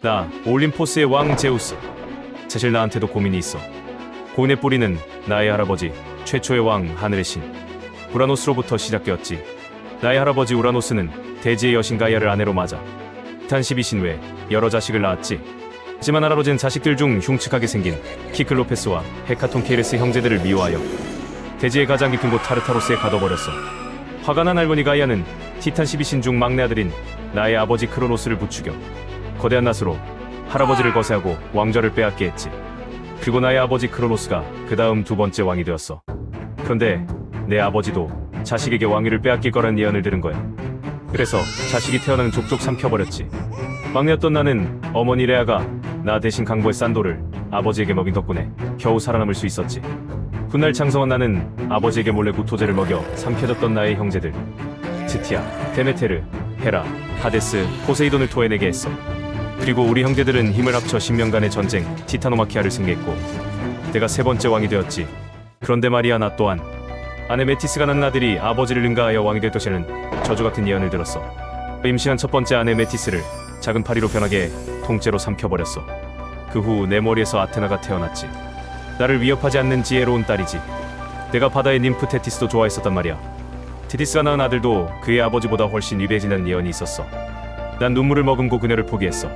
나 올림포스의 왕 제우스. 사실 나한테도 고민이 있어. 고인의 뿌리는 나의 할아버지 최초의 왕 하늘의 신 우라노스로부터 시작되었지. 나의 할아버지 우라노스는 대지의 여신 가이아를 아내로 맞아 탄 12신 외 여러 자식을 낳았지. 하지만 할아버지는 자식들 중 흉측하게 생긴 키클로페스와 헤카톤 케이레스 형제들을 미워하여 대지의 가장 깊은 곳 타르타로스에 가둬버렸어. 화가 난 할머니 가이아는 티탄 12신 중 막내 아들인 나의 아버지 크로노스를 부추겨 거대한 낫으로 할아버지를 거세하고 왕좌를 빼앗게 했지. 그리고 나의 아버지 크로노스가 그 다음 두 번째 왕이 되었어. 그런데 내 아버지도 자식에게 왕위를 빼앗길 거란 예언을 들은 거야. 그래서 자식이 태어나는 족족 삼켜버렸지. 막내였던 나는 어머니 레아가 나 대신 강보의 싼돌을 아버지에게 먹인 덕분에 겨우 살아남을 수 있었지. 훗날 장성한 나는 아버지에게 몰래 구토제를 먹여 삼켜졌던 나의 형제들 스티아, 데메테르, 헤라, 하데스, 포세이돈을 토해내게 했어. 그리고 우리 형제들은 힘을 합쳐 10년간의 전쟁 티타노마키아를 승리했고 내가 세 번째 왕이 되었지. 그런데 말이야 나 또한 아내 메티스가 낳은 아들이 아버지를 능가하여 왕이 될 것이라는 저주 같은 예언을 들었어. 임신한 첫 번째 아내 메티스를 작은 파리로 변하게 해 통째로 삼켜버렸어. 그 후 내 머리에서 아테나가 태어났지. 나를 위협하지 않는 지혜로운 딸이지. 내가 바다의 님프 테티스도 좋아했었단 말이야. 테티스가 낳은 아들도 그의 아버지보다 훨씬 위대해지는 예언이 있었어. 난 눈물을 머금고 그녀를 포기했어.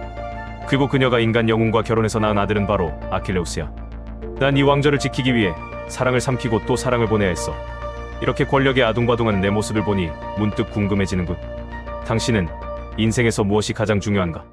그리고 그녀가 인간 영웅과 결혼해서 낳은 아들은 바로 아킬레우스야. 난 이 왕좌를 지키기 위해 사랑을 삼키고 또 사랑을 보내야 했어. 이렇게 권력에 아둥바둥한 내 모습을 보니 문득 궁금해지는군. 당신은 인생에서 무엇이 가장 중요한가?